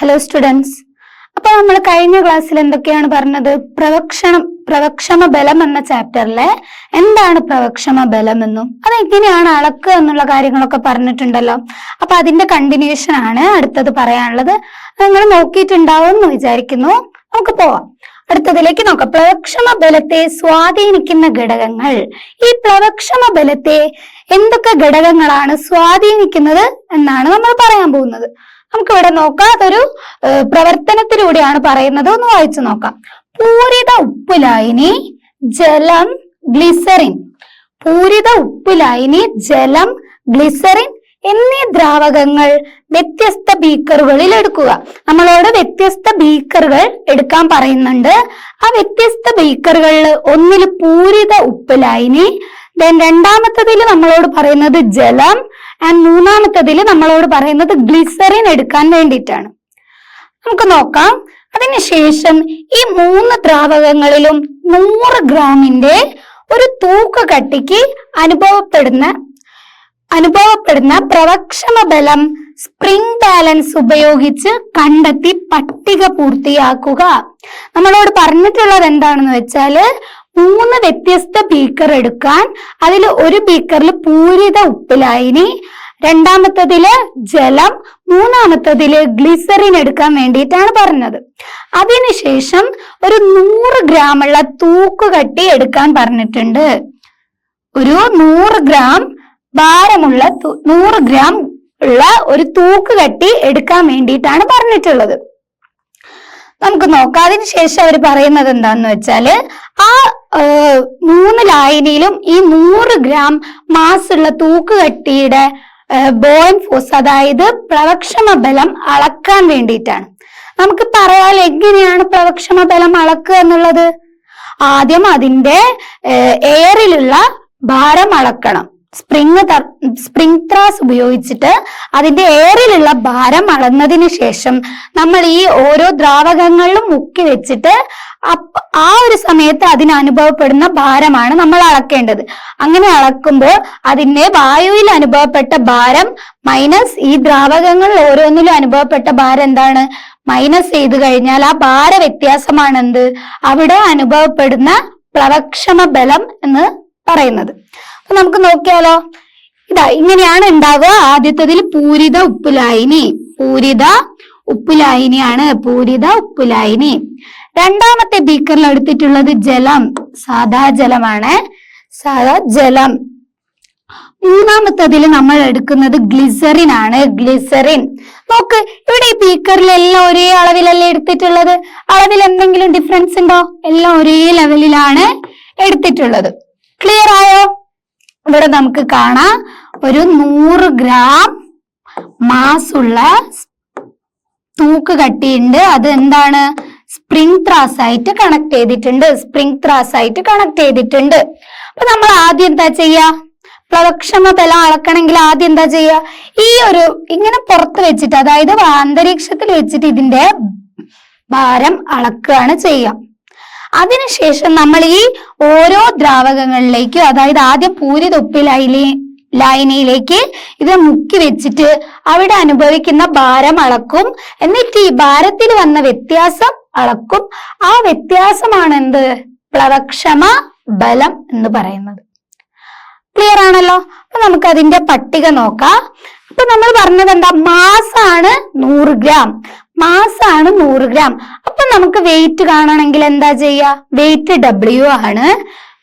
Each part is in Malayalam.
ഹലോ സ്റ്റുഡൻസ് അപ്പൊ നമ്മൾ കഴിഞ്ഞ ക്ലാസ്സിൽ എന്തൊക്കെയാണ് പറഞ്ഞത്? പ്രവക്ഷണം പ്രവക്ഷമ ബലം എന്ന ചാപ്റ്ററിലെ എന്താണ് പ്രവക്ഷമ ബലം എന്നും? അത് എങ്ങനെയാണ് അളക്കുക എന്നുള്ള കാര്യങ്ങളൊക്കെ പറഞ്ഞിട്ടുണ്ടല്ലോ. അപ്പൊ അതിന്റെ കണ്ടിന്യൂഷൻ ആണ് അടുത്തത് പറയാനുള്ളത്. നിങ്ങൾ നോക്കിയിട്ടുണ്ടാവും എന്ന് വിചാരിക്കുന്നു. നമുക്ക് പോവാം. അടുത്തതിലേക്ക് നോക്കാം. പ്രവക്ഷമ ബലത്തെ സ്വാധീനിക്കുന്ന ഘടകങ്ങൾ. ഈ പ്രവക്ഷമ ബലത്തെ എന്തൊക്കെ ഘടകങ്ങളാണ് സ്വാധീനിക്കുന്നത് എന്നാണ് നമ്മൾ പറയാൻ പോകുന്നത്. നമുക്ക് ഇവിടെ നോക്കാം. അതൊരു പ്രവർത്തനത്തിലൂടെയാണ് പറയുന്നത്. ഒന്ന് വായിച്ചു നോക്കാം. പൂരിത ഉപ്പ് ലായനി ജലം ഗ്ലിസറിൻ പൂരിത ഉപ്പ് ലായനി ജലം ഗ്ലിസറിൻ എന്നീ ദ്രാവകങ്ങൾ വ്യത്യസ്ത ബീക്കറുകളിൽ എടുക്കുക. നമ്മളോട് വ്യത്യസ്ത ബീക്കറുകൾ എടുക്കാൻ പറയുന്നുണ്ട്. ആ വ്യത്യസ്ത ബീക്കറുകളിൽ ഒന്നിൽ പൂരിത ഉപ്പ് ലായനി ദെൻ രണ്ടാമത്തതിൽ നമ്മളോട് പറയുന്നത് ജലം ആൻഡ് മൂന്നാമത്തതിൽ നമ്മളോട് പറയുന്നത് ഗ്ലിസറിൻ എടുക്കാൻ വേണ്ടിയിട്ടാണ്. നമുക്ക് നോക്കാം. അതിനുശേഷം ഈ മൂന്ന് ദ്രാവകങ്ങളിലും നൂറ് ഗ്രാമിന്റെ ഒരു തൂക്ക കട്ടിക്ക് അനുഭവപ്പെടുന്ന അനുഭവപ്പെടുന്ന പ്രവക്ഷമ ബലം സ്പ്രിംഗ് ബാലൻസ് ഉപയോഗിച്ച് കണ്ടെത്തി പട്ടിക പൂർത്തിയാക്കുക. നമ്മളോട് പറഞ്ഞിട്ടുള്ളത് എന്താണെന്ന് വെച്ചാൽ മൂന്ന് വ്യത്യസ്ത ബീക്കർ എടുക്കാൻ അതിൽ ഒരു ബീക്കറിൽ പൂരിത ഉപ്പിലായിനി രണ്ടാമത്തതിൽ ജലം മൂന്നാമത്തതിൽ ഗ്ലിസറിൻ എടുക്കാൻ വേണ്ടിയിട്ടാണ് പറഞ്ഞത്. അതിനുശേഷം ഒരു നൂറ് ഗ്രാമുള്ള തൂക്കുകട്ടി എടുക്കാൻ പറഞ്ഞിട്ടുണ്ട്. ഒരു നൂറ് ഗ്രാം ഭാരമുള്ള നൂറ് ഗ്രാം ഉള്ള ഒരു തൂക്കുകട്ടി എടുക്കാൻ വേണ്ടിയിട്ടാണ് പറഞ്ഞിട്ടുള്ളത്. നമുക്ക് നോക്കാം. അതിനുശേഷം അവർ പറയുന്നത് എന്താന്ന് വെച്ചാൽ ആ മൂന്ന് ലായനിയിലും ഈ നൂറ് ഗ്രാം മാസുള്ള തൂക്ക് കട്ടിയുടെ ബോയിൻ ഫോഴ്സ് അതായത് പ്രവക്ഷമ ബലം അളക്കാൻ വേണ്ടിയിട്ടാണ്. നമുക്ക് പറയാൽ എങ്ങനെയാണ് പ്രവക്ഷമ ബലം അളക്കുക എന്നുള്ളത്? ആദ്യം അതിന്റെ എയറിലുള്ള ഭാരം അളക്കണം. സ്പ്രിങ് സ്പ്രിങ് ത്രാസ് ഉപയോഗിച്ചിട്ട് അതിന്റെ എയറിലുള്ള ഭാരം അളന്നതിന് ശേഷം നമ്മൾ ഈ ഓരോ ദ്രാവകങ്ങളിലും മുക്കി വെച്ചിട്ട് ആ ഒരു സമയത്ത് അതിന് അനുഭവപ്പെടുന്ന ഭാരമാണ് നമ്മൾ അളക്കേണ്ടത്. അങ്ങനെ അളക്കുമ്പോൾ അതിന്റെ വായുവിൽ അനുഭവപ്പെട്ട ഭാരം മൈനസ് ഈ ദ്രാവകങ്ങളിൽ ഓരോന്നിലും അനുഭവപ്പെട്ട ഭാരം എന്താണ്? മൈനസ് ചെയ്ത് കഴിഞ്ഞാൽ ആ ഭാര വ്യത്യാസമാണ് എന്ത് അവിടെ അനുഭവപ്പെടുന്ന പ്രവക്ഷമ ബലം എന്ന് പറയുന്നത്. അപ്പൊ നമുക്ക് നോക്കിയാലോ? ഇതാ ഇങ്ങനെയാണ് ഉണ്ടാവുക ആദ്യത്തതിൽ പൂരിത ഉപ്പുലായിനി. പൂരിത ഉപ്പുലായിനിയാണ് പൂരിത ഉപ്പുലായിനി. രണ്ടാമത്തെ ബീക്കറിൽ എടുത്തിട്ടുള്ളത് ജലം സാധാ ജലമാണ്. സാധാ ജലം. മൂന്നാമത്തതിൽ നമ്മൾ എടുക്കുന്നത് ഗ്ലിസറിൻ ആണ്. ഗ്ലിസറിൻ നോക്ക് ഇവിടെ ഈ ബീക്കറിൽ എല്ലാം ഒരേ അളവിലല്ലേ എടുത്തിട്ടുള്ളത്? അളവിൽ എന്തെങ്കിലും ഡിഫറൻസ് ഉണ്ടോ? എല്ലാം ഒരേ ലെവലിലാണ് എടുത്തിട്ടുള്ളത്. ക്ലിയർ ആയോ? ഇവിടെ നമുക്ക് കാണാം. ഒരു നൂറ് ഗ്രാം മാസുള്ള തൂക്ക് കട്ടിയുണ്ട്. അത് എന്താണ് സ്പ്രിംഗ് ത്രാസ് ആയിട്ട് കണക്ട് ചെയ്തിട്ടുണ്ട്. സ്പ്രിംഗ് ത്രാസ് ആയിട്ട് കണക്ട് ചെയ്തിട്ടുണ്ട്. അപ്പൊ നമ്മൾ ആദ്യം എന്താ ചെയ്യാ? പ്രവക്ഷമ ബലം അളക്കണമെങ്കിൽ ആദ്യം എന്താ ചെയ്യുക ഈ ഒരു ഇങ്ങനെ പുറത്ത് വെച്ചിട്ട് അതായത് അന്തരീക്ഷത്തിൽ വെച്ചിട്ട് ഇതിന്റെ ഭാരം അളക്കുകയാണ് ചെയ്യുക അതിനുശേഷം നമ്മൾ ഈ ഓരോ ദ്രാവകങ്ങളിലേക്കും അതായത് ആദ്യം പൂരിത ലൈലി ലൈനിയിലേക്ക് ഇത് മുക്കി വെച്ചിട്ട് അവിടെ അനുഭവിക്കുന്ന ഭാരം അളക്കും. എന്നിട്ട് ഈ ഭാരത്തിൽ വന്ന വ്യത്യാസം അളക്കും. ആ വ്യത്യാസമാണ് എന്ത് പ്ലവക്ഷമ ബലം എന്ന് പറയുന്നത്. ക്ലിയർ ആണല്ലോ? അപ്പൊ നമുക്ക് അതിന്റെ പട്ടിക നോക്കാം. അപ്പൊ നമ്മൾ പറഞ്ഞത് എന്താ? മാസാണ് നൂറ് ഗ്രാം. മാസാണ് നൂറ് ഗ്രാം. അപ്പൊ നമുക്ക് വെയിറ്റ് കാണണമെങ്കിൽ എന്താ ചെയ്യ? വെയിറ്റ് ഡബ്ല്യു ആണ്.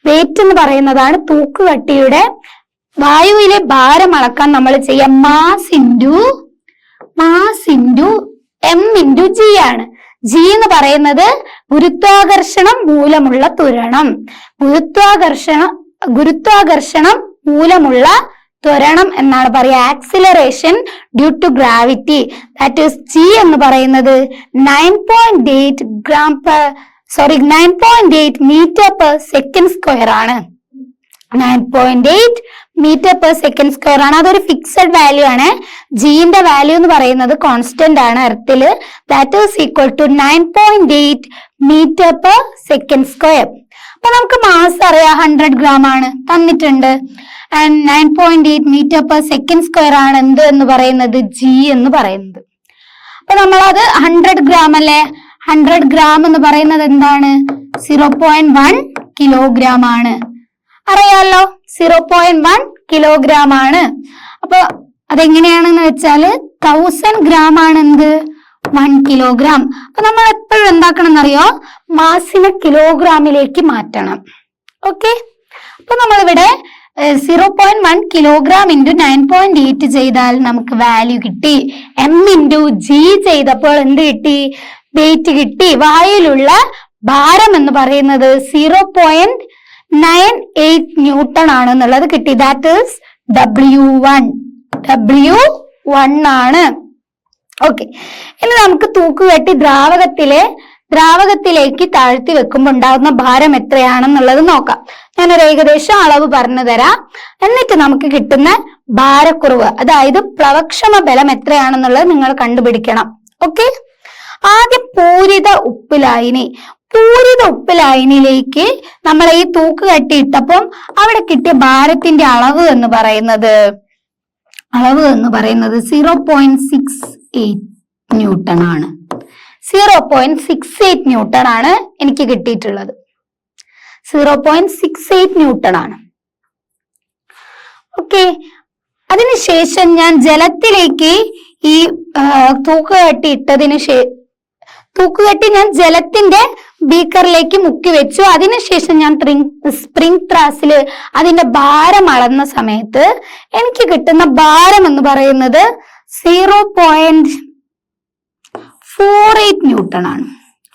വെയിറ്റ് എന്ന് പറയുന്നതാണ് തൂക്കുകട്ടിയുടെ വായുവിലെ ഭാരം അളക്കാൻ നമ്മൾ ചെയ്യാം. Mass into mass into M into G ആണ്. ജി എന്ന് പറയുന്നത് ഗുരുത്വാകർഷണം മൂലമുള്ള ത്വരണം. ഗുരുത്വാകർഷണ ഗുരുത്വാകർഷണം മൂലമുള്ള ത്വരണം എന്നാണ് പറയുക. Acceleration due to gravity that is G എന്ന് പറയുന്നത് nine point eight gram per sorry nine point eight metre per second square ആണ്. Nine point eight metre per second square ആണ്. അതൊരു ഫിക്സഡ് വാല്യൂ ആണ്. ജിന്റെ വാല്യൂ എന്ന് പറയുന്നത് കോൺസ്റ്റന്റ് ആണ് എർത്തിൽ that is equal to nine point eight metre per second square അപ്പൊ നമുക്ക് മാസ് അറിയാം. ഹൺഡ്രഡ് ഗ്രാം ആണ്. തന്നിട്ടുണ്ട്. And nine point eight metre per second square ആണ് എന്ത് എന്ന് പറയുന്നത്? ജി എന്ന് പറയുന്നത്. അപ്പൊ നമ്മളത് ഹൺഡ്രഡ് ഗ്രാം അല്ലേ? ഹൺഡ്രഡ് ഗ്രാം എന്ന് പറയുന്നത് എന്താണ്? സീറോ പോയിന്റ് വൺ കിലോഗ്രാം ആണ്. അറിയാലോ? സീറോ പോയിന്റ് വൺ കിലോഗ്രാം ആണ്. അപ്പൊ അതെങ്ങനെയാണെന്ന് വെച്ചാൽ തൗസൻഡ് ഗ്രാം ആണ് എന്ത് വൺ കിലോഗ്രാം അപ്പൊ നമ്മൾ എപ്പോഴും എന്താക്കണം എന്നറിയോ മാസിനെ കിലോഗ്രാമിലേക്ക് മാറ്റണം. ഓക്കെ അപ്പൊ നമ്മളിവിടെ zero point one kilogram into nine point eight ചെയ്താൽ നമുക്ക് വാല്യൂ കിട്ടി. എം ഇന്റു ജി ചെയ്തപ്പോൾ എന്ത് കിട്ടി? വെയിറ്റ് കിട്ടി. വായിലുള്ള ഭാരം എന്ന് പറയുന്നത് zero point nine eight newton ആണ് എന്നുള്ളത് കിട്ടി. That is W one W one ആണ്. ഓക്കെ ഇനി നമുക്ക് തൂക്കുകെട്ടി ദ്രാവകത്തിലെ ദ്രാവകത്തിലേക്ക് താഴ്ത്തി വെക്കുമ്പോൾ ഉണ്ടാകുന്ന ഭാരം എത്രയാണെന്നുള്ളത് നോക്കാം. ഞാനൊരു ഏകദേശം അളവ് പറഞ്ഞു തരാം. എന്നിട്ട് നമുക്ക് കിട്ടുന്ന ഭാരക്കുറവ് അതായത് പ്ലവക്ഷമ ബലം എത്രയാണെന്നുള്ളത് നിങ്ങൾ കണ്ടുപിടിക്കണം. ഓക്കെ ആദ്യം പൂരിത ഉപ്പ് ലായനി പൂരിത ഉപ്പ് ലൈനിലേക്ക് നമ്മൾ ഈ തൂക്ക് കെട്ടിയിട്ടപ്പം അവിടെ കിട്ടിയ ഭാരത്തിന്റെ അളവ് എന്ന് പറയുന്നത്. അളവ് എന്ന് പറയുന്നത് zero point six eight newton ആണ്. Zero point six eight newton ആണ് എനിക്ക് കിട്ടിയിട്ടുള്ളത്. Zero point six eight newton ആണ്. ഓക്കെ അതിനുശേഷം ഞാൻ ജലത്തിലേക്ക് ഈ തൂക്ക് തൂക്കുകെട്ടി ഇട്ടതിന് ശേ തൂക്കുകെട്ടി ഞാൻ ജലത്തിന്റെ ബീക്കറിലേക്ക് മുക്കി വെച്ചു. അതിനുശേഷം ഞാൻ സ്പ്രിംഗ് ത്രാസിൽ അതിന്റെ ഭാരം അളന്ന സമയത്ത് എനിക്ക് കിട്ടുന്ന ഭാരം എന്ന് പറയുന്നത് zero point four eight newton ആണ്.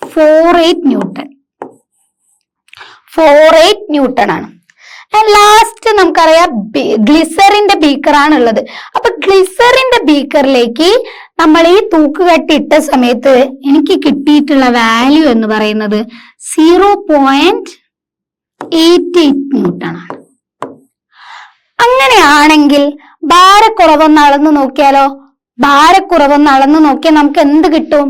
Four eight newton. Four eight newton ആണ്. ലാസ്റ്റ് നമുക്കറിയാം ഗ്ലിസറിന്റെ ബീക്കർ ആണ് ഉള്ളത് അപ്പൊ ഗ്ലിസറിന്റെ ബീക്കറിലേക്ക് നമ്മൾ ഈ തൂക്കുകെട്ടി ഇട്ട സമയത്ത് എനിക്ക് കിട്ടിയിട്ടുള്ള വാല്യൂ എന്ന് പറയുന്നത് zero point eight eight newton ആണ്. അങ്ങനെയാണെങ്കിൽ ഭാരക്കുറവൊന്ന് അളന്ന് നോക്കിയാലോ? ഭാരക്കുറവൊന്ന് അളന്ന് നോക്കിയാൽ നമുക്ക് എന്ത് കിട്ടും?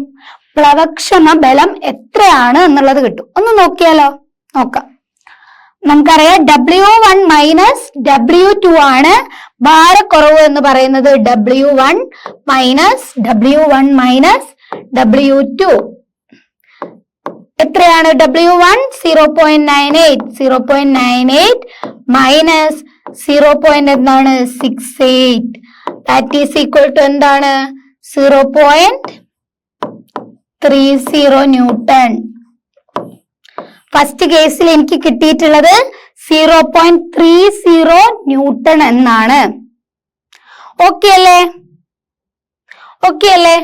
പ്ലവക്ഷമ ബലം എത്രയാണ് എന്നുള്ളത് കിട്ടും. ഒന്ന് നോക്കിയാലോ? നോക്കാം. നമുക്കറിയാം W one minus W two ആണ് ഭാരക്കുറവ് എന്ന് പറയുന്നത് W one minus W one minus W two എത്രയാണ് W one zero point nine eight zero point nine eight minus zero point എന്താണ്? Six eight that is equal to എന്താണ്? Zero point three zero newton first കേസിൽ എനിക്ക് കിട്ടിയിട്ടുള്ളത് zero point three zero newton എന്നാണ്. ഓക്കെ അല്ലേ? ഓക്കെ അല്ലേ?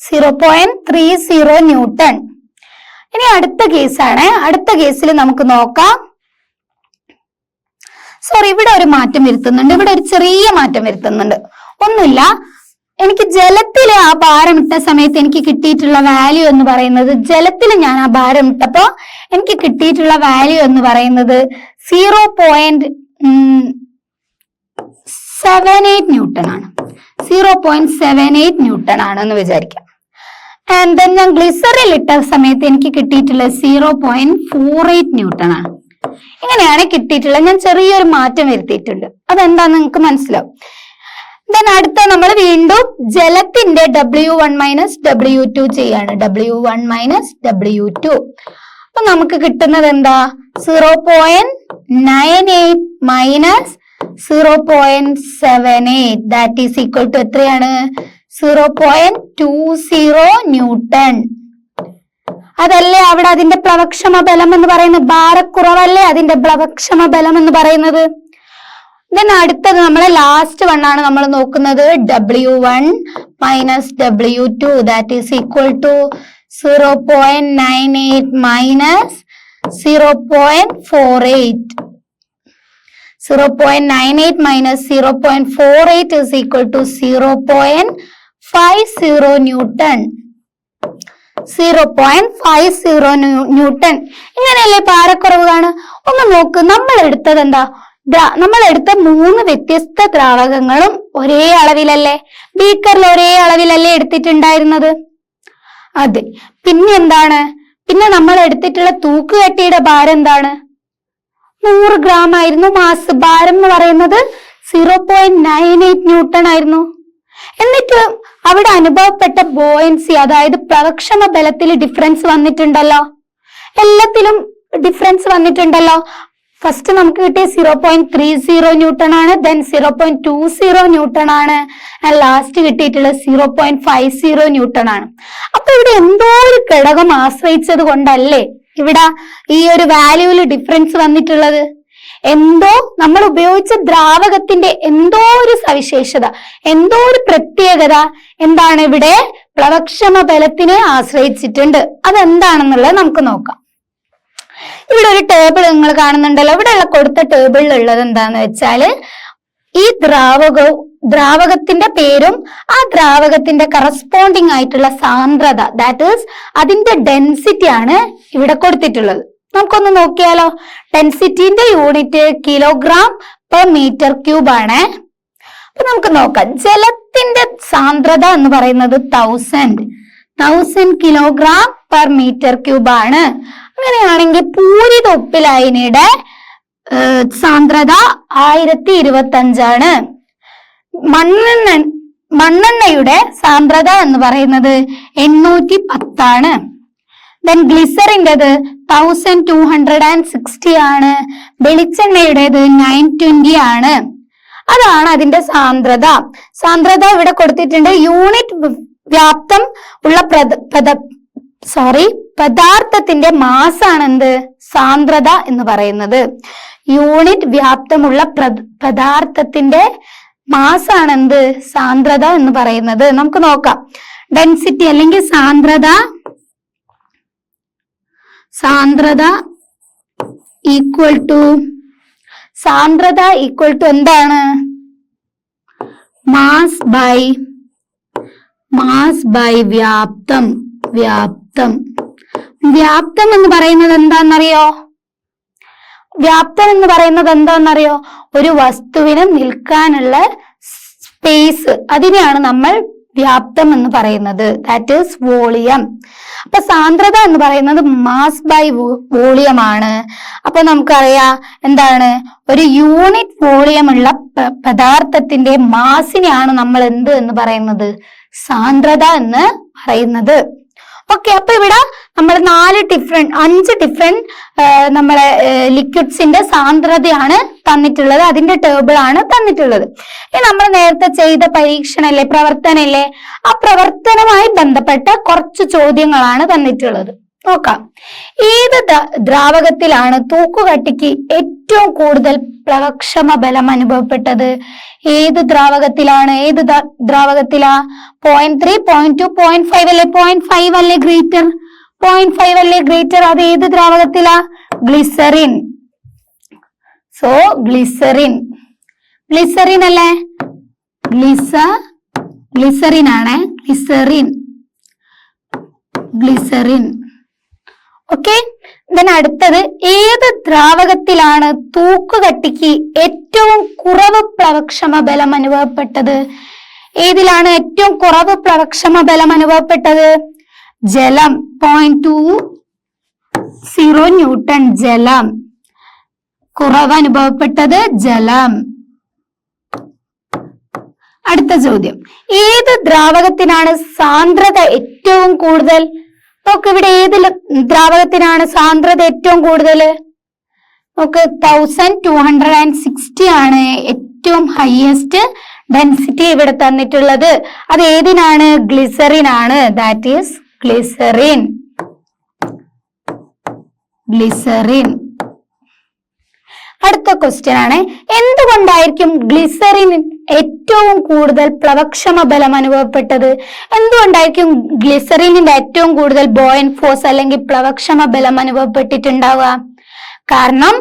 Zero point three zero newton ഇനി അടുത്ത കേസാണ്. അടുത്ത കേസിൽ നമുക്ക് നോക്കാം. സോറി ഇവിടെ ഒരു മാറ്റം വരുത്തുന്നുണ്ട്. ഇവിടെ ഒരു ചെറിയ മാറ്റം വരുത്തുന്നുണ്ട്. ഒന്നുമില്ല. എനിക്ക് ജലത്തിൽ ആ ഭാരം ഇട്ട സമയത്ത് എനിക്ക് കിട്ടിയിട്ടുള്ള വാല്യൂ എന്ന് പറയുന്നത് ജലത്തിൽ ഞാൻ ആ ഭാരം ഇട്ടപ്പോ എനിക്ക് കിട്ടിയിട്ടുള്ള വാല്യൂ എന്ന് പറയുന്നത് zero point seven eight newton ആണ്. Zero point seven eight newton ആണ് എന്ന് വിചാരിക്കാം. ആൻഡ് ദെൻ ഞാൻ ഗ്ലിസറിൽ ഇട്ട സമയത്ത് എനിക്ക് കിട്ടിയിട്ടുള്ള zero point four eight newton ആണ്. ഇങ്ങനെയാണ് കിട്ടിയിട്ടുള്ളത്. ഞാൻ ചെറിയൊരു മാറ്റം വരുത്തിയിട്ടുണ്ട്. അതെന്താന്ന് നിങ്ങൾക്ക് മനസ്സിലാവും. ദെൻ അടുത്ത നമ്മൾ വീണ്ടും ജലത്തിന്റെ W one minus W two ചെയ്യാണ്. W one minus W two അപ്പൊ നമുക്ക് കിട്ടുന്നത് എന്താ? Zero point nine eight minus zero point seven eight that is equal to എത്രയാണ്? Zero point two zero newton അതല്ലേ അവിടെ അതിന്റെ പ്ലവക്ഷമ ബലം എന്ന് പറയുന്നത്? ഭാരക്കുറവല്ലേ അതിന്റെ പ്ലവക്ഷമ ബലം എന്ന് പറയുന്നത്? ദെൻ അടുത്തത് നമ്മളെ ലാസ്റ്റ് വൺ ആണ് നമ്മൾ നോക്കുന്നത് W one minus W two that is equal to zero point nine eight minus zero point four eight zero point nine eight minus zero point four eight is equal to zero point five zero newton zero point five zero newton ഇങ്ങനെയല്ലേ പാറക്കുറവ് കാണുക? ഒന്ന് നോക്ക് നമ്മൾ എടുത്തത് എന്താ നമ്മൾ എടുത്ത മൂന്ന് വ്യത്യസ്ത ദ്രാവകങ്ങളും ഒരേ അളവിലല്ലേ? ബീക്കറിൽ ഒരേ അളവിലല്ലേ എടുത്തിട്ടുണ്ടായിരുന്നത്? അതെ. പിന്നെ എന്താണ്? പിന്നെ നമ്മൾ എടുത്തിട്ടുള്ള തൂക്കുകെട്ടിയുടെ ഭാരം എന്താണ്? നൂറ് ഗ്രാം ആയിരുന്നു മാസ് ഭാരം എന്ന് പറയുന്നത്. Zero point nine eight newton ആയിരുന്നു. എന്നിട്ട് അവിടെ അനുഭവപ്പെട്ട ബോയൻസി അതായത് പ്രവക്ഷമ ബലത്തിൽ ഡിഫറൻസ് വന്നിട്ടുണ്ടല്ലോ. എല്ലാത്തിലും ഡിഫറൻസ് വന്നിട്ടുണ്ടല്ലോ. ഫസ്റ്റ് നമുക്ക് കിട്ടിയ zero point three zero newton ആണ്. Then zero point two zero newton ആണ്. ആൻഡ് ലാസ്റ്റ് കിട്ടിയിട്ടുള്ളത് zero point five zero newton ആണ്. അപ്പൊ ഇവിടെ എന്തോ ഒരു ഘടകം ആശ്രയിച്ചത് കൊണ്ടല്ലേ ഇവിടെ ഈ ഒരു വാല്യൂവിൽ ഡിഫറൻസ് വന്നിട്ടുള്ളത്? എന്തോ നമ്മൾ ഉപയോഗിച്ച ദ്രാവകത്തിന്റെ എന്തോ ഒരു സവിശേഷത എന്തോ ഒരു പ്രത്യേകത എന്താണ് ഇവിടെ? പ്ലവക്ഷമ ബലത്തിനെ ആശ്രയിച്ചിട്ടുണ്ട്. അതെന്താണെന്നുള്ളത് നമുക്ക് നോക്കാം. ഇവിടെ ഒരു ടേബിൾ നിങ്ങൾ കാണുന്നുണ്ടല്ലോ. ഇവിടെയുള്ള കൊടുത്ത ടേബിളിൽ ഉള്ളത് എന്താന്ന് വെച്ചാൽ ഈ ദ്രാവക ദ്രാവകത്തിന്റെ പേരും ആ ദ്രാവകത്തിന്റെ കറസ്പോണ്ടിങ് ആയിട്ടുള്ള സാന്ദ്രത ദാറ്റ് ഈസ് അതിന്റെ ഡെൻസിറ്റി ആണ് ഇവിടെ കൊടുത്തിട്ടുള്ളത്. നമുക്കൊന്ന് നോക്കിയാലോ. ഡെൻസിറ്റിന്റെ unit kilogram per metre cube ആണ്. അപ്പൊ നമുക്ക് നോക്കാം. ജലത്തിന്റെ സാന്ദ്രത എന്ന് പറയുന്നത് thousand thousand kilogram per metre cube ആണ്. അങ്ങനെയാണെങ്കിൽ പൂരിത ഉപ്പിലായനിയുടെ ഏഹ്, സാന്ദ്രത ആയിരത്തി ഇരുപത്തി അഞ്ചാണ് മണ്ണെണ്ണ മണ്ണെണ്ണയുടെ സാന്ദ്രത എന്ന് പറയുന്നത് എണ്ണൂറ്റി പത്താണ് then ഗ്ലിസറിന്റെത് thousand two hundred and sixty ആണ്. വെളിച്ചെണ്ണയുടേത് നയൻ ട്വന്റി ആണ്. അതാണ് അതിന്റെ സാന്ദ്രത. സാന്ദ്രത ഇവിടെ കൊടുത്തിട്ടുണ്ട് യൂണിറ്റ് വ്യാപ്തം ഉള്ള പദ സോറി പദാർത്ഥത്തിന്റെ മാസാണ് എന്ത് സാന്ദ്രത എന്ന് പറയുന്നത്. യൂണിറ്റ് വ്യാപ്തമുള്ള പദാർത്ഥത്തിന്റെ മാസാണ് എന്ത് സാന്ദ്രത എന്ന് പറയുന്നത്. നമുക്ക് നോക്കാം. ഡെൻസിറ്റി അല്ലെങ്കിൽ സാന്ദ്രത. സാന്ദ്രത ഈക്വൽ ടു സാന്ദ്രത ഈക്വൽ ടു എന്താണ്? മാസ് ബൈ മാസ് ബൈ വ്യാപ്തം. വ്യാപ്തം. വ്യാപ്തം എന്ന് പറയുന്നത് എന്താണെന്നറിയോ? വ്യാപ്തം എന്ന് പറയുന്നത് എന്താണെന്നറിയോ? ഒരു വസ്തുവിന് നിൽക്കാനുള്ള സ്പേസ് അതിനെയാണ് നമ്മൾ വ്യാപ്തം എന്ന് പറയുന്നത്. That is volume. അപ്പൊ സാന്ദ്രത എന്ന് പറയുന്നത് മാസ് ബൈ വോളിയം ആണ് അപ്പൊ നമുക്കറിയാം എന്താണ്? ഒരു യൂണിറ്റ് വോളിയം ഉള്ള പദാർത്ഥത്തിന്റെ മാസിനെയാണ് നമ്മൾ എന്ത് എന്ന് പറയുന്നത്? സാന്ദ്രത എന്ന് പറയുന്നത്. ഓക്കെ അപ്പൊ ഇവിടെ നമ്മൾ നാല് ഡിഫറെന്റ് അഞ്ച് ഡിഫറെന്റ് നമ്മളെ ലിക്വിഡ്സിന്റെ സാന്ദ്രതയാണ് തന്നിട്ടുള്ളത്. അതിന്റെ ടേബിൾ ആണ് തന്നിട്ടുള്ളത്. ഇനി നമ്മൾ നേരത്തെ ചെയ്ത പരീക്ഷണല്ലേ പ്രവർത്തനല്ലേ? ആ പ്രവർത്തനവുമായി ബന്ധപ്പെട്ട കുറച്ച് ചോദ്യങ്ങളാണ് തന്നിട്ടുള്ളത്. നോക്കാം. ഏത് ദ്രാവകത്തിലാണ് തൂക്കുകട്ടിക്ക് ഏറ്റവും കൂടുതൽ പ്ലവക്ഷമ ബലം അനുഭവപ്പെട്ടത്? ഏത് ദ്രാവകത്തിലാണ് ഏത് ദ്രാവകത്തിലാ? Point three point two point five അല്ലെ? പോയിന്റ് ഫൈവ് അല്ലെ ഗ്രേറ്റർ പോയിന്റ് ഫൈവ് അല്ലെ ഗ്രേറ്റർ അത് ഏത് ദ്രാവകത്തിലാ? ഗ്ലിസറിൻ സോ ഗ്ലിസറിൻ ഗ്ലിസറിൻ അല്ലേ? ഗ്ലിസ ഗ്ലിസറിൻ ആണ്. ഗ്ലിസറിൻ ഗ്ലിസറിൻ ഓക്കെ ദെൻ അടുത്തത് ഏത് ദ്രാവകത്തിലാണ് തൂക്കുകട്ടിക്ക് ഏറ്റവും കുറവ് പ്ലവക്ഷമ ബലം അനുഭവപ്പെട്ടത്? ഏതിലാണ് ഏറ്റവും കുറവ് പ്ലവക്ഷമ ബലം അനുഭവപ്പെട്ടത്? ജലം പോയിന്റ് ടു സീറോ ന്യൂട്ടൺ ജലം. കുറവ് അനുഭവപ്പെട്ടത് ജലം. അടുത്ത ചോദ്യം. ഏത് ദ്രാവകത്തിനാണ് സാന്ദ്രത ഏറ്റവും കൂടുതൽ? നോക്ക് ഇവിടെ ഏത് ദ്രാവകത്തിനാണ് സാന്ദ്രത ഏറ്റവും കൂടുതൽ. നോക്ക് thousand two hundred and sixty ആണ് ഏറ്റവും ഹയസ്റ്റ് ഡെൻസിറ്റി ഇവിടെ തന്നിട്ടുള്ളത്. അത് ഏതിനാണ്? ഗ്ലിസറിൻ ആണ്. ദാറ്റ് ഈസ് ഗ്ലിസറിൻ ഗ്ലിസറിൻ അടുത്ത ക്വസ്റ്റ്യൻ ആണ്. എന്തുകൊണ്ടായിരിക്കും ഗ്ലിസറിൻ ഏറ്റവും കൂടുതൽ പ്ലവക്ഷമ ബലം അനുഭവപ്പെട്ടത് എന്തുകൊണ്ടായിരിക്കും ഗ്ലിസറിനിന്റെ ഏറ്റവും കൂടുതൽ ബോയൻ ഫോഴ്സ് അല്ലെങ്കിൽ പ്ലവക്ഷമ ബലം അനുഭവപ്പെട്ടിട്ടുണ്ടാവുക? കാരണം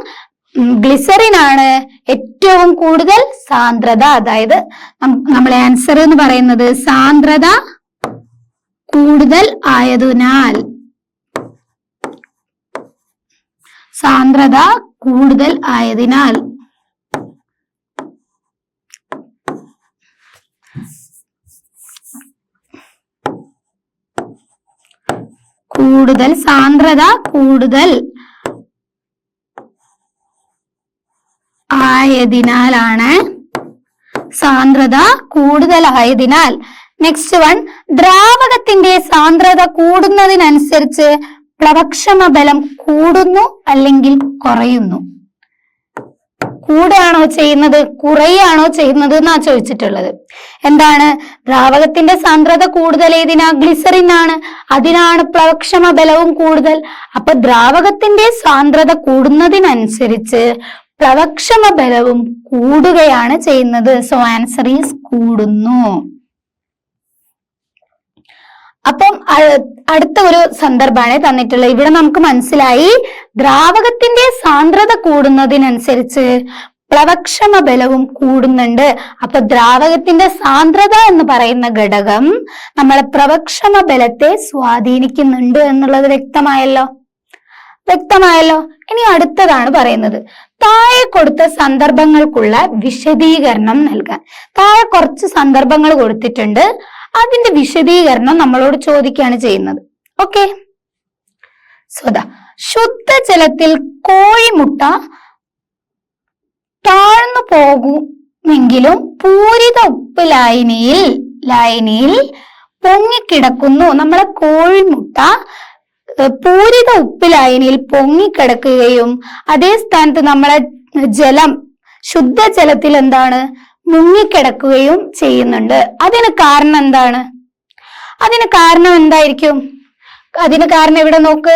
ഗ്ലിസറിനാണ് ഏറ്റവും കൂടുതൽ സാന്ദ്രത അതായത് നമ്മളെ ആൻസർ എന്ന് പറയുന്നത് സാന്ദ്രത കൂടുതൽ ആയതിനാൽ. സാന്ദ്രത കൂടുതൽ ആയതിനാൽ. കൂടുതൽ സാന്ദ്രത കൂടുതൽ ആയതിനാലാണ് സാന്ദ്രത കൂടുതലായതിനാൽ നെക്സ്റ്റ് വൺ ദ്രാവകത്തിന്റെ സാന്ദ്രത കൂടുന്നതിനനുസരിച്ച് പ്രവക്ഷമ ബലം കൂടുന്നു അല്ലെങ്കിൽ കുറയുന്നു. കൂടുകയാണോ ചെയ്യുന്നത് കുറയുകയാണോ ചെയ്യുന്നത് എന്നാ ചോദിച്ചിട്ടുള്ളത്. എന്താണ്? ദ്രാവകത്തിന്റെ സാന്ദ്രത കൂടുതൽ ഏതിനാ? ഗ്ലിസറിൻ ആണ്. അതിനാണ് പ്ലവക്ഷമ ബലവും കൂടുതൽ. അപ്പൊ ദ്രാവകത്തിന്റെ സാന്ദ്രത കൂടുന്നതിനനുസരിച്ച് പ്രവക്ഷമ ബലവും കൂടുകയാണ് ചെയ്യുന്നത്. സോ ആൻസർ ഈസ് കൂടുന്നു. അപ്പം അടുത്ത ഒരു സന്ദർഭമാണ് തന്നിട്ടുള്ളത്. ഇവിടെ നമുക്ക് മനസ്സിലായി ദ്രാവകത്തിന്റെ സാന്ദ്രത കൂടുന്നതിനനുസരിച്ച് പ്ലവക്ഷമ ബലവും കൂടുന്നുണ്ട്. അപ്പൊ ദ്രാവകത്തിന്റെ സാന്ദ്രത എന്ന് പറയുന്ന ഘടകം നമ്മളെ പ്രവക്ഷമ ബലത്തെ സ്വാധീനിക്കുന്നുണ്ട് എന്നുള്ളത് വ്യക്തമായല്ലോ? വ്യക്തമായല്ലോ? ഇനി അടുത്തതാണ് പറയുന്നത്. താഴെ കൊടുത്ത സന്ദർഭങ്ങൾക്കുള്ള വിശദീകരണം നൽകാൻ. താഴെ കുറച്ച് സന്ദർഭങ്ങൾ കൊടുത്തിട്ടുണ്ട്. അതിന്റെ വിശദീകരണം നമ്മളോട് ചോദിക്കുകയാണ് ചെയ്യുന്നത്. ഓക്കെ ശുദ്ധജലത്തിൽ കോഴിമുട്ട താഴ്ന്നു പോകുമെങ്കിലും പൂരിത ഉപ്പ് ലായനിയിൽ ലായനിയിൽ പൊങ്ങിക്കിടക്കുന്നു. നമ്മളെ കോഴിമുട്ട പൂരിത ഉപ്പ് ലായനിയിൽ പൊങ്ങിക്കിടക്കുകയും അതേ സ്ഥാനത്ത് നമ്മളെ ജലം ശുദ്ധജലത്തിൽ എന്താണ്? മുങ്ങിക്കിടക്കുകയും ചെയ്യുന്നുണ്ട്. അതിന് കാരണം എന്താണ്? അതിന് കാരണം എന്തായിരിക്കും? അതിന് കാരണം ഇവിടെ നോക്ക്?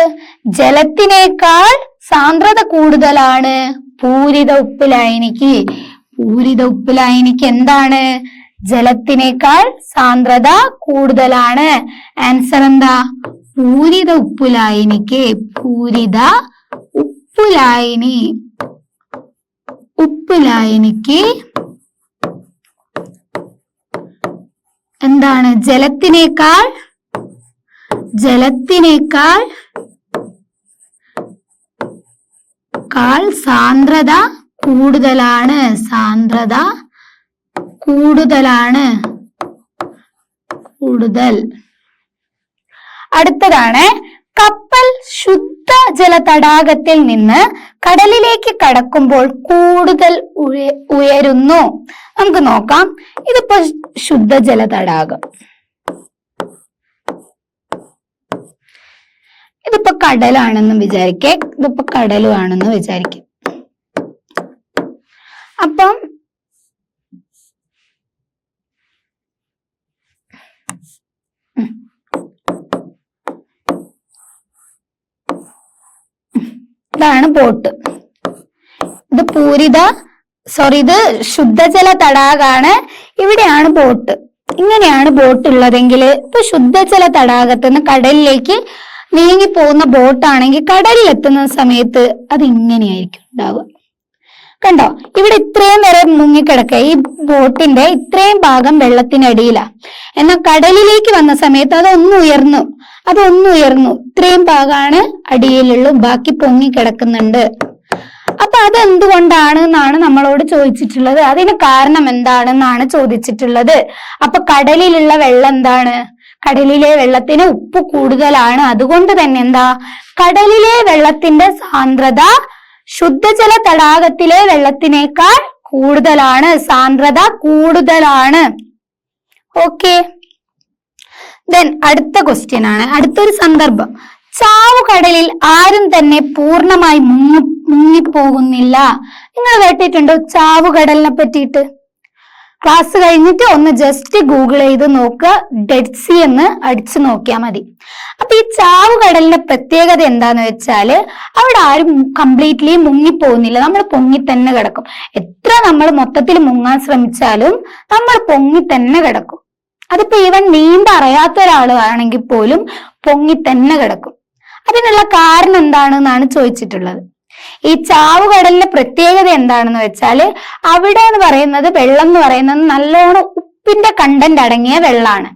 ജലത്തിനേക്കാൾ സാന്ദ്രത കൂടുതലാണ്. പൂരിത ഉപ്പ് ലായനിക്ക് പൂരിത ഉപ്പ് ലായനിക്ക് എന്താണ്? ജലത്തിനേക്കാൾ സാന്ദ്രത കൂടുതലാണ്. ആൻസർ എന്താ? പൂരിത ഉപ്പ് ലായനിക്ക് പൂരിത ഉപ്പ് ലായനി ഉപ്പ് ലായനിക്ക് എന്താണ്? ജലത്തിനേക്കാൾ ജലത്തിനേക്കാൾ കാൾ സാന്ദ്രത കൂടുതലാണ്. സാന്ദ്രത കൂടുതലാണ്. കൂടുതൽ. അടുത്തതാണ് കപ്പൽ ശുദ്ധജല തടാകത്തിൽ നിന്ന് കടലിലേക്ക് കടക്കുമ്പോൾ കൂടുതൽ ഉയ- ഉയരുന്നു. നമുക്ക് നോക്കാം. ഇതിപ്പോ ശുദ്ധജല തടാകം ഇതിപ്പോ കടലാണെന്ന് വിചാരിക്കേ. ഇതിപ്പോ കടലുമാണെന്ന് വിചാരിക്കും. അപ്പം ഇതാണ് ബോട്ട്. ഇത് പൂരിത സോറി ഇത് ശുദ്ധജല തടാകാണ് ഇവിടെയാണ് ബോട്ട്. ഇങ്ങനെയാണ് ബോട്ട് ഉള്ളതെങ്കിൽ ഇപ്പൊ ശുദ്ധജല തടാകത്ത് നിന്ന് കടലിലേക്ക് നീങ്ങി പോകുന്ന ബോട്ടാണെങ്കിൽ കടലിൽ എത്തുന്ന സമയത്ത് അത് ഇങ്ങനെയായിരിക്കും ഉണ്ടാവുക. കണ്ടോ? ഇവിടെ ഇത്രയും വരെ മുങ്ങിക്കിടക്ക ഈ ബോട്ടിന്റെ ഇത്രയും ഭാഗം വെള്ളത്തിനടിയിലാണ് എന്നാൽ കടലിലേക്ക് വന്ന സമയത്ത് അതൊന്ന് ഉയർന്നു. അതൊന്ന് ഉയർന്നു. ഇത്രയും ഭാഗമാണ് അടിയിലുള്ളൂ. ബാക്കി പൊങ്ങി പൊങ്ങിക്കിടക്കുന്നുണ്ട്. അപ്പൊ അതെന്തുകൊണ്ടാണ് എന്നാണ് നമ്മളോട് ചോദിച്ചിട്ടുള്ളത്. അതിന് കാരണം എന്താണെന്നാണ് ചോദിച്ചിട്ടുള്ളത്. അപ്പൊ കടലിലുള്ള വെള്ളം എന്താണ്? കടലിലെ വെള്ളത്തിന് ഉപ്പ് കൂടുതലാണ്. അതുകൊണ്ട് തന്നെ എന്താ? കടലിലെ വെള്ളത്തിന്റെ സാന്ദ്രത ശുദ്ധജല തടാകത്തിലെ വെള്ളത്തിനേക്കാൾ കൂടുതലാണ് സാന്ദ്രത കൂടുതലാണ്. ഓക്കെ ദെൻ അടുത്ത ക്വസ്റ്റ്യൻ ആണ്. അടുത്തൊരു സന്ദർഭം. ചാവുകടലിൽ ആരും തന്നെ പൂർണമായി മുങ്ങി മുങ്ങിപ്പോകുന്നില്ല. നിങ്ങൾ കേട്ടിട്ടുണ്ടോ ചാവുകടലിനെ പറ്റിയിട്ട്? ക്ലാസ് കഴിഞ്ഞിട്ട് ഒന്ന് ജസ്റ്റ് ഗൂഗിൾ ചെയ്ത് നോക്കുക ഡെഡ് സി എന്ന് അടിച്ചു നോക്കിയാൽ മതി. അപ്പൊ ഈ ചാവുകടലിന്റെ പ്രത്യേകത എന്താന്ന് വെച്ചാൽ അവിടെ ആരും കംപ്ലീറ്റ്ലി മുങ്ങിപ്പോകുന്നില്ല. നമ്മൾ പൊങ്ങി തന്നെ കിടക്കും. എത്ര നമ്മൾ മൊത്തത്തിൽ മുങ്ങാൻ ശ്രമിച്ചാലും നമ്മൾ പൊങ്ങി തന്നെ കിടക്കും. അതിപ്പോ ഈവൻ നീന്ത അറിയാത്ത ഒരാളാണെങ്കിൽ പോലും പൊങ്ങി തന്നെ കിടക്കും. അതിനുള്ള കാരണം എന്താണെന്നാണ് ചോദിച്ചിട്ടുള്ളത്. ഈ ചാവുകടലിന്റെ പ്രത്യേകത എന്താണെന്ന് വെച്ചാൽ അവിടെ എന്ന് പറയുന്നത് വെള്ളം എന്ന് പറയുന്നത് നല്ലോണം ഉപ്പിന്റെ കണ്ടന്റ് അടങ്ങിയ വെള്ളമാണ്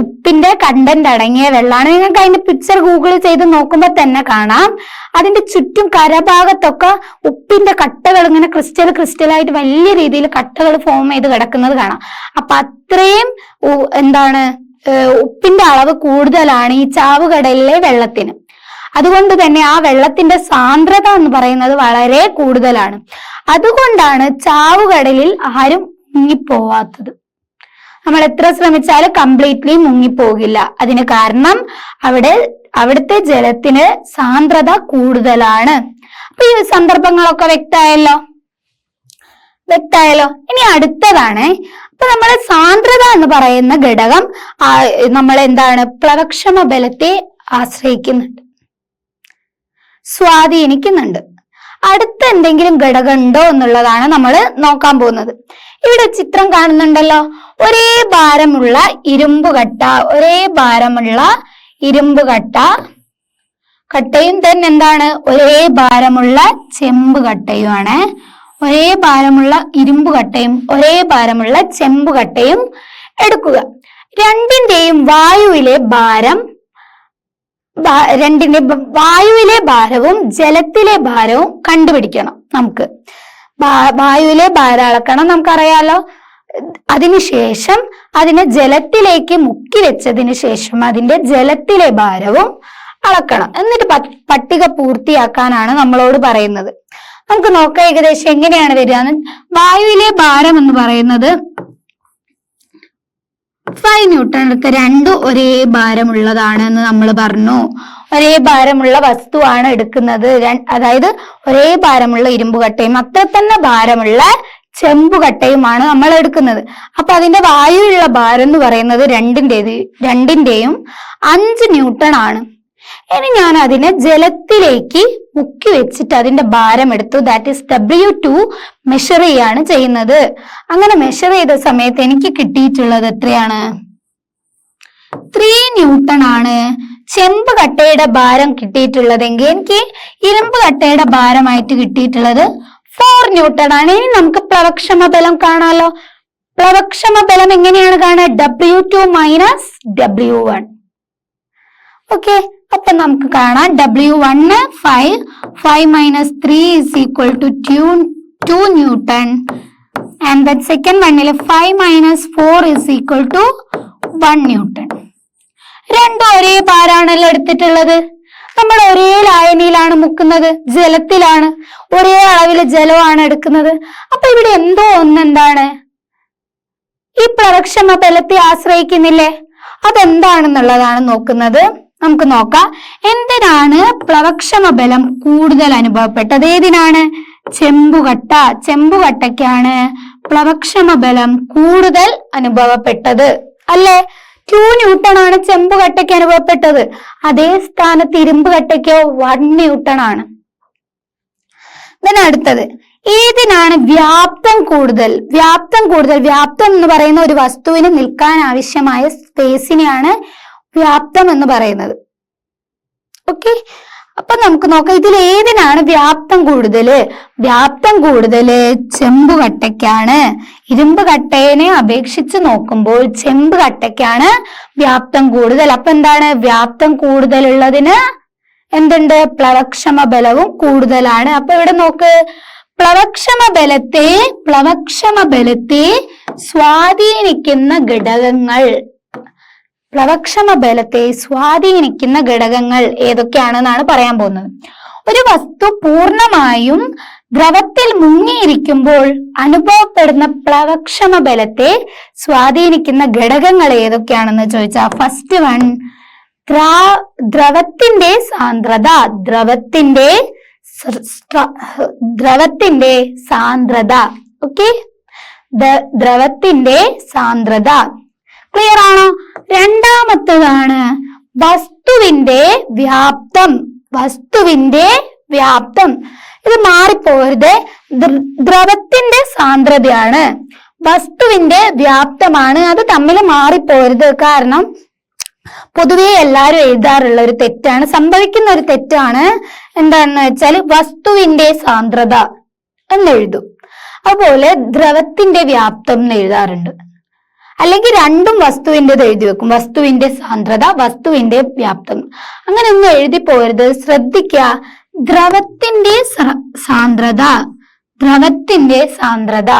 ഉപ്പിന്റെ കണ്ടന്റ് അടങ്ങിയ വെള്ളമാണ് നിങ്ങൾക്ക് അതിന്റെ പിക്ചർ ഗൂഗിൾ ചെയ്ത് നോക്കുമ്പോൾ തന്നെ കാണാം. അതിന്റെ ചുറ്റും കരഭാഗത്തൊക്കെ ഉപ്പിന്റെ കട്ടകൾ ഇങ്ങനെ ക്രിസ്റ്റൽ ക്രിസ്റ്റലായിട്ട് വലിയ രീതിയിൽ കട്ടകൾ ഫോം ചെയ്ത് കിടക്കുന്നത് കാണാം. അപ്പൊ അത്രയും എന്താണ് ഉപ്പിന്റെ അളവ് കൂടുതലാണ് ഈ ചാവുകടലിലെ വെള്ളത്തിന്. അതുകൊണ്ട് തന്നെ ആ വെള്ളത്തിന്റെ സാന്ദ്രത എന്ന് പറയുന്നത് വളരെ കൂടുതലാണ്. അതുകൊണ്ടാണ് ചാവുകടലിൽ ആരും മുങ്ങിപ്പോവാത്തത്. നമ്മൾ എത്ര ശ്രമിച്ചാലും കംപ്ലീറ്റ്ലി മുങ്ങിപ്പോകില്ല. അതിന് കാരണം അവിടെ അവിടുത്തെ ജലത്തിന് സാന്ദ്രത കൂടുതലാണ്. അപ്പൊ ഈ സന്ദർഭങ്ങളൊക്കെ വ്യക്തമായല്ലോ? വ്യക്തമായല്ലോ? ഇനി അടുത്തതാണ്. അപ്പൊ നമ്മൾ സാന്ദ്രത എന്ന് പറയുന്ന ഘടകം നമ്മൾ എന്താണ് പ്ലവക്ഷമ ബലത്തെ ആശ്രയിക്കുന്നുണ്ട്. സ്വാധീനിക്കുന്നുണ്ട് അടുത്ത എന്തെങ്കിലും ഘടകം ഉണ്ടോ എന്നുള്ളതാണ് നമ്മൾ നോക്കാൻ പോകുന്നത്. ഇവിടെ ചിത്രം കാണുന്നുണ്ടല്ലോ. ഒരേ ഭാരമുള്ള ഇരുമ്പ് കട്ട ഒരേ ഭാരമുള്ള ഇരുമ്പ് കട്ട. കട്ടയും തന്നെ എന്താണ്? ഒരേ ഭാരമുള്ള ചെമ്പ് കട്ടയുമാണ്. ഒരേ ഭാരമുള്ള ഇരുമ്പ് കട്ടയും ഒരേ ഭാരമുള്ള ചെമ്പ് കട്ടയും എടുക്കുക. രണ്ടിന്റെയും വായുവിലെ ഭാരം രണ്ടിന്റെ വായുവിലെ ഭാരവും ജലത്തിലെ ഭാരവും കണ്ടുപിടിക്കണം നമുക്ക്. വായുവിലെ ഭാരം അളക്കണം നമുക്കറിയാലോ അതിനുശേഷം അതിനെ ജലത്തിലേക്ക് മുക്കി വെച്ചതിന് ശേഷം അതിന്റെ ജലത്തിലെ ഭാരവും അളക്കണം. എന്നിട്ട് പട്ടിക പൂർത്തിയാക്കാനാണ് നമ്മളോട് പറയുന്നത്. നമുക്ക് നോക്കാം ഏകദേശം എങ്ങനെയാണ് വരിക. വായുവിലെ ഭാരം എന്ന് പറയുന്നത് ഫൈവ് ന്യൂട്ടൺ എടുക്ക രണ്ടും ഒരേ ഭാരമുള്ളതാണ് എന്ന് നമ്മൾ പറഞ്ഞു. ഒരേ ഭാരമുള്ള വസ്തുവാണ് എടുക്കുന്നത്. അതായത് ഒരേ ഭാരമുള്ള ഇരുമ്പ് കട്ടയും അത്ര തന്നെ ഭാരമുള്ള ചെമ്പുകട്ടയുമാണ് നമ്മൾ എടുക്കുന്നത്. അപ്പൊ അതിന്റെ വായുവിലുള്ള ഭാരം എന്ന് പറയുന്നത് രണ്ടിന്റേത് രണ്ടിന്റെയും അഞ്ച് ന്യൂട്ടൺ ആണ്. ഇനി ഞാൻ അതിനെ ജലത്തിലേക്ക് മുക്കി വെച്ചിട്ട് അതിന്റെ ഭാരം എടുത്തു. That is W two measure ചെയ്യാണ് ചെയ്യുന്നത്. അങ്ങനെ മെഷർ ചെയ്ത സമയത്ത് എനിക്ക് കിട്ടിയിട്ടുള്ളത് എത്രയാണ്? ത്രീ ന്യൂട്ടൺ ആണ്. ചെമ്പ് കട്ടയുടെ ഭാരം കിട്ടിയിട്ടുള്ളതെങ്കിൽ എനിക്ക് ഇരുമ്പ് കട്ടയുടെ ഭാരമായിട്ട് കിട്ടിയിട്ടുള്ളത് ഫോർ ന്യൂട്ടൺ ആണ്. ഇനി നമുക്ക് പ്ലവക്ഷമ ബലം കാണാലോ. പ്ലവക്ഷമ ബലം എങ്ങനെയാണ് കാണുക? W two minus W one okay അപ്പൊ നമുക്ക് കാണാം. W one five five minus three is equal to two two newton and that second വണ്ണിൽ five minus four is equal to one newton രണ്ടും ഒരേ പാരാണല്ലോ എടുത്തിട്ടുള്ളത്. നമ്മൾ ഒരേ ലായനിയിലാണ് മുക്കുന്നത്. ജലത്തിലാണ്. ഒരേ അളവിൽ ജലമാണ് എടുക്കുന്നത്. അപ്പൊ ഇവിടെ എന്തോ ഒന്നെന്താണ്? ഈ പ്രവക്ഷമ ബലത്തെ ആശ്രയിക്കുന്നില്ലേ? അതെന്താണെന്നുള്ളതാണ് നോക്കുന്നത്. നമുക്ക് നോക്കാം. എന്തിനാണ് പ്ലവക്ഷമ ബലം കൂടുതൽ അനുഭവപ്പെട്ടത്? ഏതിനാണ്? ചെമ്പുകട്ട. ചെമ്പുകട്ടയ്ക്കാണ് പ്ലവക്ഷമ ബലം കൂടുതൽ അനുഭവപ്പെട്ടത്. അല്ലേ? ടു ന്യൂട്ടൺ ആണ് ചെമ്പുകട്ടയ്ക്ക് അനുഭവപ്പെട്ടത്. അതേ സ്ഥാനത്ത് ഇരുമ്പ് കട്ടയ്ക്കോ വൺ ന്യൂട്ടൺ ആണ് അടുത്തത്. ഏതിനാണ് വ്യാപ്തം കൂടുതൽ? വ്യാപ്തം കൂടുതൽ. വ്യാപ്തം എന്ന് പറയുന്ന ഒരു വസ്തുവിന് നിൽക്കാൻ ആവശ്യമായ സ്പേസിനെയാണ് വ്യാപ്തം എന്ന് പറയുന്നത്. ഓക്കെ അപ്പൊ നമുക്ക് നോക്കാം ഇതിൽ ഏതിനാണ് വ്യാപ്തം കൂടുതൽ? വ്യാപ്തം കൂടുതൽ ചെമ്പ് കട്ടയ്ക്കാണ്. ഇരുമ്പ് കട്ടേനെ അപേക്ഷിച്ച് നോക്കുമ്പോൾ ചെമ്പ് കട്ടയ്ക്കാണ് വ്യാപ്തം കൂടുതൽ. അപ്പൊ എന്താണ് വ്യാപ്തം കൂടുതലുള്ളതിന് എന്തുണ്ട്? പ്ലവക്ഷമ ബലവും കൂടുതലാണ്. അപ്പൊ ഇവിടെ നോക്ക് പ്ലവക്ഷമ ബലത്തെ പ്ലവക്ഷമ ബലത്തെ സ്വാധീനിക്കുന്ന ഘടകങ്ങൾ. പ്ലവക്ഷമ ബലത്തെ സ്വാധീനിക്കുന്ന ഘടകങ്ങൾ ഏതൊക്കെയാണെന്നാണ് പറയാൻ പോകുന്നത്. ഒരു വസ്തു പൂർണമായും ദ്രവത്തിൽ മുങ്ങിയിരിക്കുമ്പോൾ അനുഭവപ്പെടുന്ന പ്രവക്ഷമ ബലത്തെ സ്വാധീനിക്കുന്ന ഘടകങ്ങൾ ഏതൊക്കെയാണെന്ന് ചോദിച്ചാൽ ഫസ്റ്റ് വൺ ദ്രാ- ദ്രവത്തിന്റെ സാന്ദ്രത ദ്രവത്തിന്റെ ദ്രവത്തിന്റെ സാന്ദ്രത ഓക്കെ ദ്രവത്തിന്റെ സാന്ദ്രത. ക്ലിയർ ആണോ? രണ്ടാമത്തതാണ് വസ്തുവിന്റെ വ്യാപ്തം. വസ്തുവിന്റെ വ്യാപ്തം. ഇത് മാറിപ്പോകരുത്. ദ്ര- ദ്രവത്തിന്റെ സാന്ദ്രതയാണ്. വസ്തുവിന്റെ വ്യാപ്തമാണ്. അത് തമ്മിൽ മാറിപ്പോരുത് കാരണം പൊതുവെ എല്ലാവരും എഴുതാറുള്ള ഒരു തെറ്റാണ്. സംഭവിക്കുന്ന ഒരു തെറ്റാണ് എന്താണെന്ന് വെച്ചാൽ വസ്തുവിന്റെ സാന്ദ്രത എന്നെഴുതും അതുപോലെ ദ്രവത്തിന്റെ വ്യാപ്തം എന്ന് എഴുതാറുണ്ട്. അല്ലെങ്കിൽ രണ്ടും വസ്തുവിന്റെത് എഴുതി വെക്കും. വസ്തുവിന്റെ സാന്ദ്രത വസ്തുവിന്റെ വ്യാപ്തം. അങ്ങനെ ഒന്നും എഴുതി പോരുത്. ശ്രദ്ധിക്ക ദ്രവത്തിന്റെ സാന്ദ്രത ദ്രവത്തിന്റെ സാന്ദ്രത.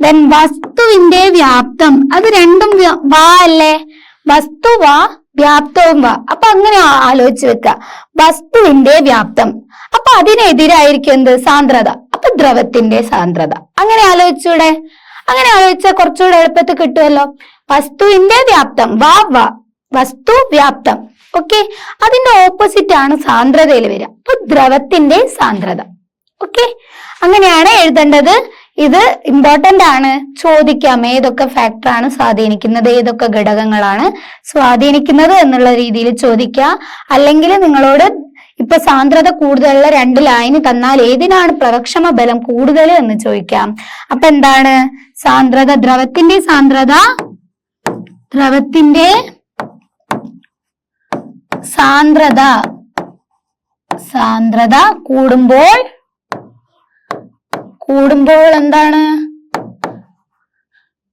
ദെൻ വസ്തുവിന്റെ വ്യാപ്തം. അത് രണ്ടും വാ അല്ലേ? വസ്തു വാ വ്യാപ്തവും വാ. അപ്പൊ അങ്ങനെ ആലോചിച്ച് വെക്ക. വസ്തുവിന്റെ വ്യാപ്തം. അപ്പൊ അതിനെതിരായിരിക്കും എന്ത്? സാന്ദ്രത. അപ്പൊ ദ്രവത്തിന്റെ സാന്ദ്രത. അങ്ങനെ ആലോചിച്ചൂടെ? അങ്ങനെ ആലോചിച്ചാൽ കുറച്ചുകൂടെ എളുപ്പത്തിൽ കിട്ടുമല്ലോ. വസ്തുവിന്റെ വ്യാപ്തം. വാ വാ. വസ്തു വ്യാപ്തം. ഓക്കെ അതിന്റെ ഓപ്പോസിറ്റ് ആണ് സാന്ദ്രതയിൽ വരിക. അപ്പൊ ദ്രവത്തിന്റെ സാന്ദ്രത. ഓക്കെ അങ്ങനെയാണ് എഴുതേണ്ടത്. ഇത് ഇമ്പോർട്ടന്റ് ആണ്. ചോദിക്കാം. ഏതൊക്കെ ഫാക്ടർ ആണ് സ്വാധീനിക്കുന്നത്? ഏതൊക്കെ ഘടകങ്ങളാണ് സ്വാധീനിക്കുന്നത് എന്നുള്ള രീതിയിൽ ചോദിക്കുക അല്ലെങ്കിൽ നിങ്ങളോട് ഇപ്പൊ സാന്ദ്രത കൂടുതലുള്ള രണ്ട് ലൈന് തന്നാൽ ഏതിനാണ് പ്രവക്ഷമ ബലം കൂടുതൽ എന്ന് ചോദിക്കാം. അപ്പൊ എന്താണ്? സാന്ദ്രത ദ്രവത്തിന്റെ സാന്ദ്രത ദ്രവത്തിന്റെ സാന്ദ്രത. സാന്ദ്രത കൂടുമ്പോൾ കൂടുമ്പോൾ എന്താണ്?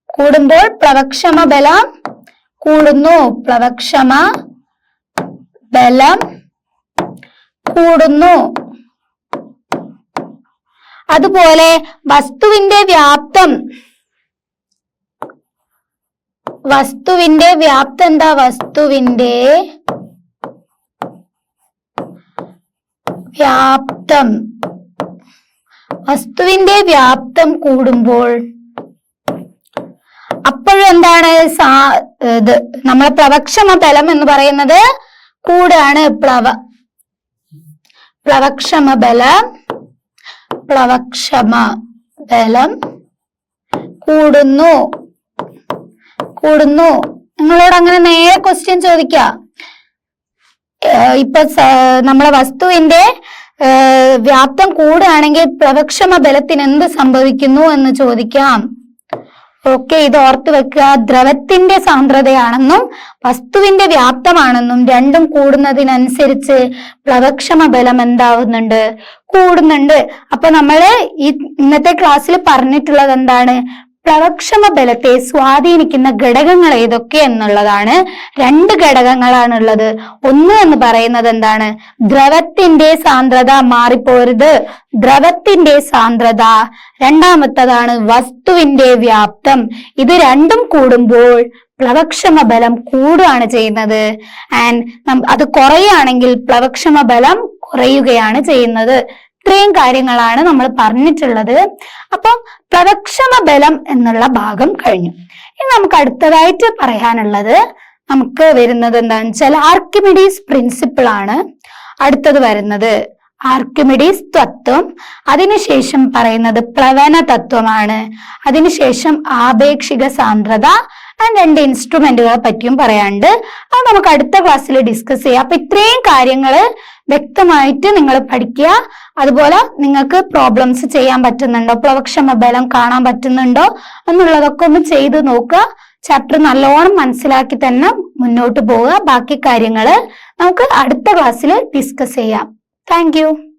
കൂടുമ്പോൾ പ്ലവക്ഷമ ബലം കൂടുന്നു. പ്ലവക്ഷമ ബലം കൂടുന്നു. അതുപോലെ വസ്തുവിന്റെ വ്യാപ്തം. വസ്തുവിന്റെ വ്യാപ്തം എന്താ? വസ്തുവിന്റെ വ്യാപ്തം. വസ്തുവിന്റെ വ്യാപ്തം കൂടുമ്പോൾ അപ്പോഴെന്താണ് സാ ഇത് നമ്മളെ പ്രവക്ഷമ ബലം എന്ന് പറയുന്നത് കൂടാണ് പ്ലവ പ്ലവക്ഷമ ബലം പ്ലവക്ഷമ ബലം കൂടുന്നു. കൂടുന്നു. നിങ്ങളോട് അങ്ങനെ നേരെ ക്വസ്റ്റ്യൻ ചോദിക്ക. ഇപ്പൊ നമ്മളെ വസ്തുവിന്റെ വ്യാപ്തം കൂടുകയാണെങ്കിൽ പ്രവക്ഷമ ബലത്തിന് എന്ത് സംഭവിക്കുന്നു എന്ന് ചോദിക്കാം. ഓക്കെ ഇത് ഓർത്ത് വെക്കുക. ദ്രവത്തിന്റെ സാന്ദ്രതയാണെന്നും വസ്തുവിന്റെ വ്യാപ്തമാണെന്നും രണ്ടും കൂടുന്നതിനനുസരിച്ച് പ്ലവക്ഷമ ബലം എന്താവുന്നുണ്ട്? കൂടുന്നുണ്ട്. അപ്പൊ നമ്മൾ ഈ ഇന്നത്തെ ക്ലാസ്സിൽ പറഞ്ഞിട്ടുള്ളത് എന്താണ്? പ്രവക്ഷമ ബലത്തെ സ്വാധീനിക്കുന്ന ഘടകങ്ങൾ ഏതൊക്കെ എന്നുള്ളതാണ് രണ്ട് ഘടകങ്ങളാണുള്ളത്. ഒന്ന് എന്ന് പറയുന്നത് എന്താണ്? ദ്രവത്തിന്റെ സാന്ദ്രത മാറിപ്പോരുത്. ദ്രവത്തിന്റെ സാന്ദ്രത. രണ്ടാമത്തതാണ് വസ്തുവിന്റെ വ്യാപ്തം. ഇത് രണ്ടും കൂടുമ്പോൾ പ്ലവക്ഷമ ബലം കൂടുകയാണ് ചെയ്യുന്നത്. ആൻഡ് അത് കുറയുകയാണെങ്കിൽ പ്ലവക്ഷമ ബലം കുറയുകയാണ് ചെയ്യുന്നത്. ഇത്രയും കാര്യങ്ങളാണ് നമ്മൾ പറഞ്ഞിട്ടുള്ളത്. അപ്പം പ്രദക്ഷമ ബലം എന്നുള്ള ഭാഗം കഴിഞ്ഞു. ഇനി നമുക്ക് അടുത്തതായിട്ട് പറയാനുള്ളത് നമുക്ക് വരുന്നത് എന്താണെന്ന് വെച്ചാൽ ആർക്കിമിഡീസ് പ്രിൻസിപ്പിൾ ആണ്. അടുത്തത് വരുന്നത് ആർക്കിമിഡീസ് തത്വം. അതിനുശേഷം പറയുന്നത് പ്ലവന തത്വമാണ്. അതിനുശേഷം ആപേക്ഷിക സാന്ദ്രത ആൻഡ് രണ്ട് ഇൻസ്ട്രുമെന്റുകളെ പറ്റിയും പറയാണ്ട് അത് നമുക്ക് അടുത്ത ക്ലാസ്സിൽ ഡിസ്കസ് ചെയ്യാം. അപ്പൊ ഇത്രയും കാര്യങ്ങൾ വ്യക്തമായിട്ട് നിങ്ങൾ പഠിക്കുക. അതുപോലെ നിങ്ങൾക്ക് പ്രോബ്ലംസ് ചെയ്യാൻ പറ്റുന്നുണ്ടോ? പ്ലവക്ഷമ ബലം കാണാൻ പറ്റുന്നുണ്ടോ? എന്നുള്ളതൊക്കെ ഒന്ന് ചെയ്ത് നോക്കുക. ചാപ്റ്റർ നല്ലോണം മനസ്സിലാക്കി തന്നെ മുന്നോട്ട് പോവുക. ബാക്കി കാര്യങ്ങൾ നമുക്ക് അടുത്ത ക്ലാസ്സിൽ ഡിസ്കസ് ചെയ്യാം. താങ്ക്